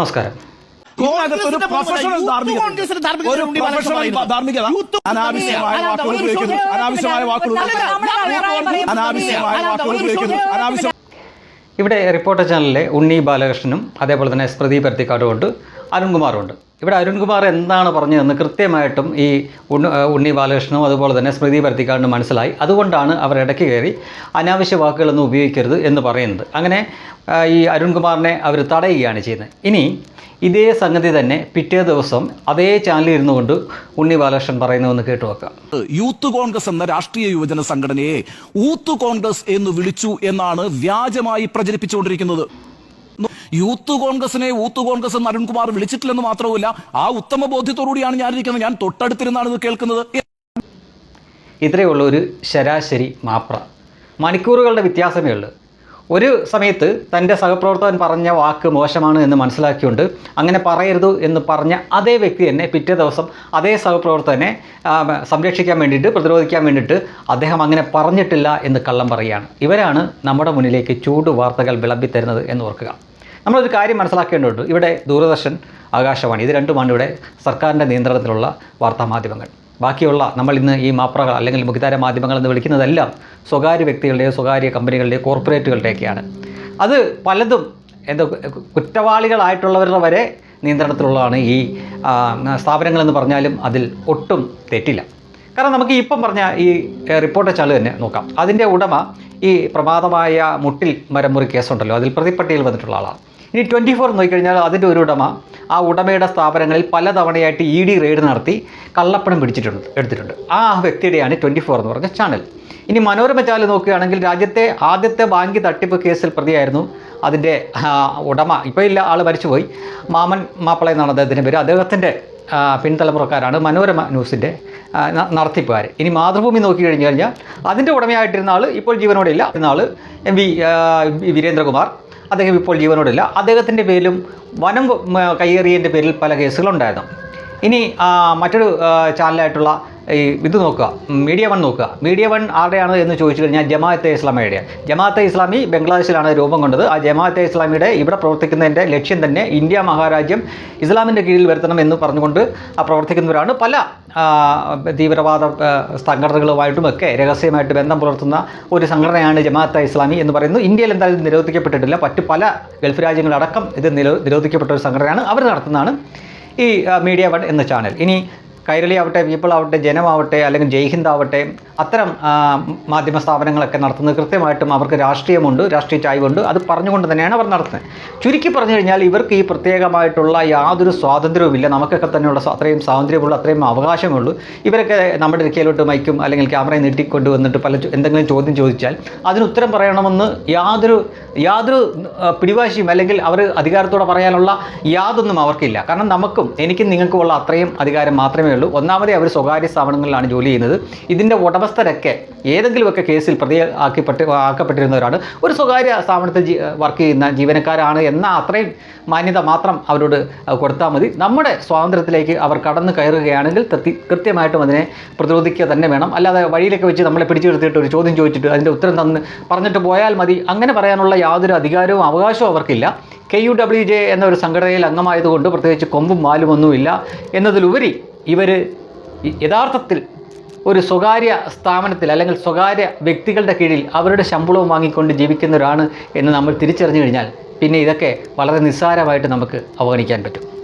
നമസ്കാരം. അനാവശ്യമായ വാക്കുകൾ ഉപയോഗിക്കുന്നു. അനാവശ്യമായ വാക്കുകൾ അനാവശ്യമായ വാക്കുകൾ ഉപയോഗിക്കുന്നു. അനാവശ്യ ഇവിടെ റിപ്പോർട്ടർ ചാനലിലെ ഉണ്ണി ബാലകൃഷ്ണനും അതേപോലെ തന്നെ സ്മൃതി പരുത്തിക്കാടും ഉണ്ട്. അരുൺകുമാറും ഉണ്ട്. ഇവിടെ അരുൺകുമാർ എന്താണ് പറഞ്ഞതെന്ന് കൃത്യമായിട്ടും ഈ ഉണ്ണി ബാലകൃഷ്ണനും അതുപോലെ തന്നെ സ്മൃതി പരത്തിക്കാണ്ട് മനസ്സിലായി. അതുകൊണ്ടാണ് അവർ ഇടയ്ക്ക് കയറി അനാവശ്യ വാക്കുകളൊന്നും ഉപയോഗിക്കരുത് എന്ന് പറയുന്നത്. അങ്ങനെ ഈ അരുൺകുമാറിനെ അവർ തടയുകയാണ് ചെയ്യുന്നത്. ഇനി ഇതേ സംഗതി തന്നെ പിറ്റേ ദിവസം അതേ ചാനലിൽ ഇരുന്നു കൊണ്ട് ഉണ്ണി ബാലകൃഷ്ണൻ പറയുന്നതെന്ന് കേട്ടു വെക്കാം യൂത്ത് കോൺഗ്രസ് എന്ന രാഷ്ട്രീയ യുവജന സംഘടനയെ ഊത്ത് കോൺഗ്രസ് എന്ന് വിളിച്ചു എന്നാണ് വ്യാജമായി പ്രചരിപ്പിച്ചുകൊണ്ടിരിക്കുന്നത്. യൂത്ത് കോൺഗ്രസിനെ യൂത്ത് കോൺഗ്രസ് എന്ന് അരുൺകുമാർ വിളിച്ചിട്ടില്ലെന്ന് മാത്രവുമല്ല. ആ ഉത്തമ ബോധ്യത്തോടുകൂടിയാണ് ഞാനിരിക്കുന്നത്. ഞാൻ തൊട്ടടുത്തിരുന്നാണ് ഇത് കേൾക്കുന്നത്. ഇത്രയേ ഉള്ളൂ ഒരു ശരാശരി മാപ്ര. മണിക്കൂറുകളുടെ വ്യത്യാസമേ ഉള്ളൂ. ഒരു സമയത്ത് തന്റെ സഹപ്രവർത്തകൻ പറഞ്ഞ വാക്ക് മോശമാണ് എന്ന് മനസ്സിലാക്കിയുണ്ട് അങ്ങനെ പറയരുത് എന്ന് പറഞ്ഞ അതേ വ്യക്തി തന്നെ പിറ്റേ ദിവസം അതേ സഹപ്രവർത്തകനെ സംരക്ഷിക്കാൻ വേണ്ടിയിട്ട് പ്രതിരോധിക്കാൻ വേണ്ടിയിട്ട് അദ്ദേഹം അങ്ങനെ പറഞ്ഞിട്ടില്ല എന്ന് കള്ളം പറയുകയാണ്. ഇവരാണ് നമ്മുടെ മുന്നിലേക്ക് ചൂട് വാർത്തകൾ വിളമ്പിത്തരുന്നത് എന്ന് ഓർക്കുക. നമ്മളൊരു കാര്യം മനസ്സിലാക്കേണ്ടതുണ്ട്. ഇവിടെ ദൂരദർശൻ ആകാശവാണി ഇത് രണ്ടുമാണ് ഇവിടെ സർക്കാരിന്റെ നിയന്ത്രണത്തിലുള്ള വാർത്താമാധ്യമങ്ങൾ ബാക്കിയുള്ള നമ്മൾ ഇന്ന് ഈ മാപ്രകൾ അല്ലെങ്കിൽ മുഖ്യധാര മാധ്യമങ്ങൾ എന്ന് വിളിക്കുന്നതെല്ലാം സ്വകാര്യ വ്യക്തികളുടെയോ സ്വകാര്യ കമ്പനികളുടെയോ കോർപ്പറേറ്റുകളുടെയൊക്കെയാണ്. അത് പലതും എന്താ കുറ്റവാളികളായിട്ടുള്ളവരുടെ വരെ നിയന്ത്രണത്തിലുള്ളതാണ് ഈ സ്ഥാപനങ്ങളെന്ന് പറഞ്ഞാലും അതിൽ ഒട്ടും തെറ്റില്ല. കാരണം നമുക്ക് ഇപ്പം പറഞ്ഞ ഈ റിപ്പോർട്ട് ചാൾ തന്നെ നോക്കാം. അതിന്റെ ഉടമ ഈ പ്രമാദമായ മുട്ടിൽ മരമുറി കേസുണ്ടല്ലോ അതിൽ പ്രതിപ്പട്ടിയിൽ വന്നിട്ടുള്ള ആളാണ്. ഇനി ട്വന്റി ഫോർ നോക്കിക്കഴിഞ്ഞാൽ അതിന്റെ ഒരു ഉടമ ആ ഉടമയുടെ സ്ഥാപനങ്ങളിൽ പലതവണയായിട്ട് ഇ ഡി റെയ്ഡ് നടത്തി കള്ളപ്പണം പിടിച്ചിട്ടുണ്ട് എടുത്തിട്ടുണ്ട്. ആ വ്യക്തിയുടെയാണ് ട്വന്റി ഫോർ എന്ന് പറഞ്ഞ ചാനൽ ഇനി മനോരമ ചാനൽ നോക്കുകയാണെങ്കിൽ രാജ്യത്തെ ആദ്യത്തെ ബാങ്ക് തട്ടിപ്പ് കേസിൽ പ്രതിയായിരുന്നു അതിന്റെ ഉടമ. ഇപ്പോൾ ഇല്ല ആൾ മരിച്ചുപോയി. മാമൻ മാപ്പിള എന്നാണ് അദ്ദേഹത്തിന്റെ പേര്. അദ്ദേഹത്തിന്റെ പിൻതലമുറക്കാരാണ് മനോരമ ന്യൂസിന്റെ നടത്തിപ്പുകാർ ഇനി മാതൃഭൂമി നോക്കി കഴിഞ്ഞു കഴിഞ്ഞാൽ അതിന്റെ ഉടമയായിട്ടിരുന്ന ആൾ ഇപ്പോൾ ജീവനോടെ ഇല്ല. ഇരുന്ന എം വി- വീരേന്ദ്രകുമാർ. അദ്ദേഹം ഇപ്പോൾ ജീവനോടില്ല. അദ്ദേഹത്തിന്റെ പേരിലും വനം കയ്യേറിയതിന്റെ പേരിൽ പല കേസുകളുണ്ടായിരുന്നു. ഇനി മറ്റൊരു ചാനലായിട്ടുള്ള ഈ ഇത് നോക്കുക മീഡിയ വൺ നോക്കുക. മീഡിയ വൺ ആരുടെയാണ് എന്ന് ചോദിച്ചു കഴിഞ്ഞാൽ ജമാഅത്തെ ഇസ്ലാമിയുടെ. ജമാഅത്തെ ഇസ്ലാമി ബംഗ്ലാദേശിലാണ് രൂപം കൊണ്ടത്. ആ ജമാഅത്തെ ഇസ്ലാമിയുടെ ഇവിടെ പ്രവർത്തിക്കുന്നതിന്റെ ലക്ഷ്യം തന്നെ ഇന്ത്യ മഹാരാജ്യം ഇസ്ലാമിന്റെ കീഴിൽ വരുത്തണം എന്ന് പറഞ്ഞുകൊണ്ട് ആ പ്രവർത്തിക്കുന്നവരാണ്. പല തീവ്രവാദ സംഘടനകളുമായിട്ടും സംഘടനകളുമായിട്ടുമൊക്കെ രഹസ്യമായിട്ട് ബന്ധം പുലർത്തുന്ന ഒരു സംഘടനയാണ് ജമാഅത്തെ ഇസ്ലാമി എന്ന് പറയുന്നത് ഇന്ത്യയിൽ എന്തായാലും നിരോധിക്കപ്പെട്ടിട്ടില്ല. മറ്റ് പല ഗൾഫ് രാജ്യങ്ങളടക്കം ഇത് നിരോ നിരോധിക്കപ്പെട്ട ഒരു സംഘടനയാണ് അവർ നടത്തുന്നതാണ് ഈ മീഡിയ വൺ എന്ന ചാനൽ. ഇനി കൈരളി ആവട്ടെ പീപ്പിൾ ആവട്ടെ ജനമാവട്ടെ അല്ലെങ്കിൽ ജയ്ഹിന്ദ് ആവട്ടെ അത്തരം മാധ്യമ സ്ഥാപനങ്ങളൊക്കെ നടത്തുന്നത് കൃത്യമായിട്ടും അവർക്ക് രാഷ്ട്രീയമുണ്ട് രാഷ്ട്രീയ ചായ്വുണ്ട്. അത് പറഞ്ഞുകൊണ്ട് തന്നെയാണ് അവർ നടത്തുന്നത്. ചുരുക്കി പറഞ്ഞു കഴിഞ്ഞാൽ ഇവർക്ക് ഈ പ്രത്യേകമായിട്ടുള്ള യാതൊരു സ്വാതന്ത്ര്യവുമില്ല. നമുക്കൊക്കെ തന്നെയുള്ള അത്രയും സ്വാതന്ത്ര്യമുള്ള അത്രയും അവകാശമുള്ളൂ. ഇവരൊക്കെ നമ്മുടെ ഇരിക്കയിലോട്ട് മൈക്കും അല്ലെങ്കിൽ ക്യാമറയെ നീട്ടിക്കൊണ്ട് വന്നിട്ട് പല എന്തെങ്കിലും ചോദ്യം ചോദിച്ചാൽ അതിന് ഉത്തരം പറയണമെന്ന് യാതൊരു യാതൊരു പിടിവാശിയും അല്ലെങ്കിൽ അവർ അധികാരത്തോടെ പറയാനുള്ള യാതൊന്നും അവർക്കില്ല. കാരണം നമുക്കും എനിക്കും നിങ്ങൾക്കുമുള്ള അത്രയും അധികാരം മാത്രമേ ഒന്നാമതേ അവർ സ്വകാര്യ സ്ഥാപനങ്ങളിലാണ് ജോലി ചെയ്യുന്നത്. ഇതിന്റെ ഉടമസ്ഥരൊക്കെ ഏതെങ്കിലുമൊക്കെ കേസിൽ പ്രതി ആക്കിപ്പെട്ട് ആക്കപ്പെട്ടിരുന്നവരാണ്. ഒരു സ്വകാര്യ സ്ഥാപനത്തിൽ വർക്ക് ചെയ്യുന്ന ജീവനക്കാരാണ് എന്ന അത്രയും മാന്യത മാത്രം അവരോട് കൊടുത്താൽ മതി. നമ്മുടെ സ്വാതന്ത്ര്യത്തിലേക്ക് അവർ കടന്നു കയറുകയാണെങ്കിൽ കൃത്യ- കൃത്യമായിട്ടും അതിനെ പ്രതിരോധിക്കുക തന്നെ വേണം. അല്ലാതെ വഴിയിലൊക്കെ വെച്ച് നമ്മളെ പിടിച്ചു നിർത്തിയിട്ട് ഒരു ചോദ്യം ചോദിച്ചിട്ട് അതിന്റെ ഉത്തരം തന്ന് പറഞ്ഞിട്ട് പോയാൽ മതി. അങ്ങനെ പറയാനുള്ള യാതൊരു അധികാരവും അവകാശവും അവർക്കില്ല. കെ യു ഡബ്ല്യു ജെ എന്ന ഒരു സംഘടനയിൽ അംഗമായതുകൊണ്ട് പ്രത്യേകിച്ച് കൊമ്പും മാലും ഒന്നുമില്ല. എന്നതിലുപരി ഇവർ യഥാർത്ഥത്തിൽ ഒരു സ്വകാര്യ സ്ഥാപനത്തിൽ അല്ലെങ്കിൽ സ്വകാര്യ വ്യക്തികളുടെ കീഴിൽ അവരുടെ ശമ്പളവും വാങ്ങിക്കൊണ്ട് ജീവിക്കുന്നവരാണ് എന്ന് നമ്മൾ തിരിച്ചറിഞ്ഞു കഴിഞ്ഞാൽ പിന്നെ ഇതൊക്കെ വളരെ നിസ്സാരമായിട്ട് നമുക്ക് അവഗണിക്കാൻ പറ്റും.